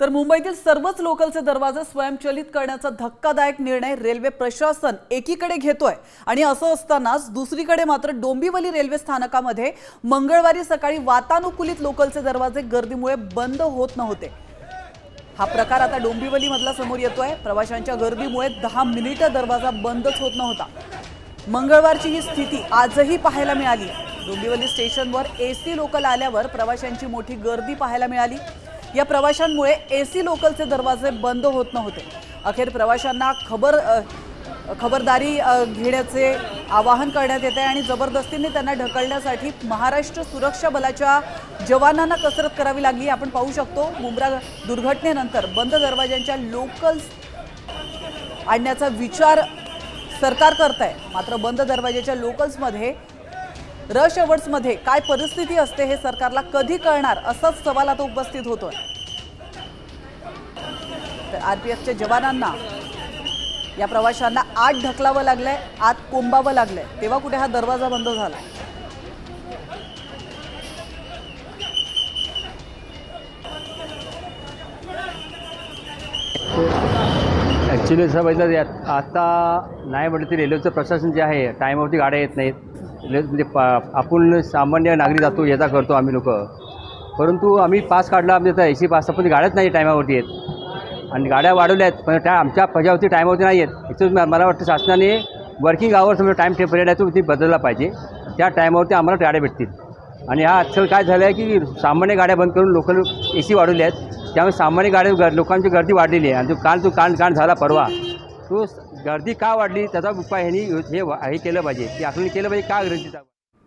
तर मुंबईतील सर्वच लोकलचे दरवाजे स्वयंचलित करण्याचा धक्कादायक निर्णय रेल्वे प्रशासन एकीकडे घेतोय. आणि असं असतानाच दुसरीकडे मात्र डोंबिवली रेल्वे स्थानकामध्ये मंगळवारी सकाळी वातानुकूलित लोकलचे दरवाजे गर्दीमुळे बंद होत नव्हते. हा प्रकार आता डोंबिवलीमधला समोर येतोय. प्रवाशांच्या गर्दीमुळे दहा मिनिटं दरवाजा बंदच होत नव्हता. मंगळवारची ही स्थिती आजही पाहायला मिळाली. डोंबिवली स्टेशनवर एसी लोकल आल्यावर प्रवाशांची मोठी गर्दी पाहायला मिळाली. या प्रवाशांमुळे ए सी लोकलचे दरवाजे बंद होत नव्हते. अखेर प्रवाशांना खबर खबरदारी घेण्याचे आवाहन करण्यात येते आणि जबरदस्तीने त्यांना ढकलण्यासाठी महाराष्ट्र सुरक्षा बलाच्या जवानांना कसरत करावी लागली. आपण पाहू शकतो मुंब्रा दुर्घटनेनंतर बंद दरवाज्यांच्या लोकल्स आणण्याचा विचार सरकार करत आहे. मात्र बंद दरवाजाच्या लोकल्समध्ये रश अवर्समध्ये काय परिस्थिती असते हे सरकारला कधी कळणार? असाच सवाल आता उपस्थित होतोय. तर आरपीएफच्या जवानांना या प्रवाशांना आत ढकलावं लागलंय आत कोंबावं लागलंय. तेव्हा कुठे हा दरवाजा बंद झाला? ॲक्च्युली असं बघितलं आता नाही म्हटलं तरी रेल्वेचं प्रशासन जे आहे टायमावरती गाड्या येत नाहीत. म्हणजे पा आपण सामान्य नागरिक जातो येता करतो आम्ही लोक. परंतु आम्ही पास काढला आमच्या आता सी पास पण गाड्याच नाही टायमावरती येत. आणि गाड्या वाढवल्या आहेत पण त्या आमच्या पजावरती टायमावरती नाही आहेत याचं मला वाटतं शासनाने वर्किंग आवर्स म्हणजे टाईम टेम्परेट आहे तो ती बदलला पाहिजे. त्या टायमावरती आम्हाला गाड्या भेटतील. आणि हा आजकाल काय झालं आहे की सामान्य गाड्या बंद करून लोकल ए सी वाढवल्या आहेत. त्यामुळे सामान्य गाड्या लोकांची गर्दी वाढलेली आहे. आणि जो काल तो कान कान झाला परवा. तो गर्दी का वाढली? त्याचा उपाय ह्यांनी हे हे केलं पाहिजे. की आपण केलं पाहिजे का? गर्दीचा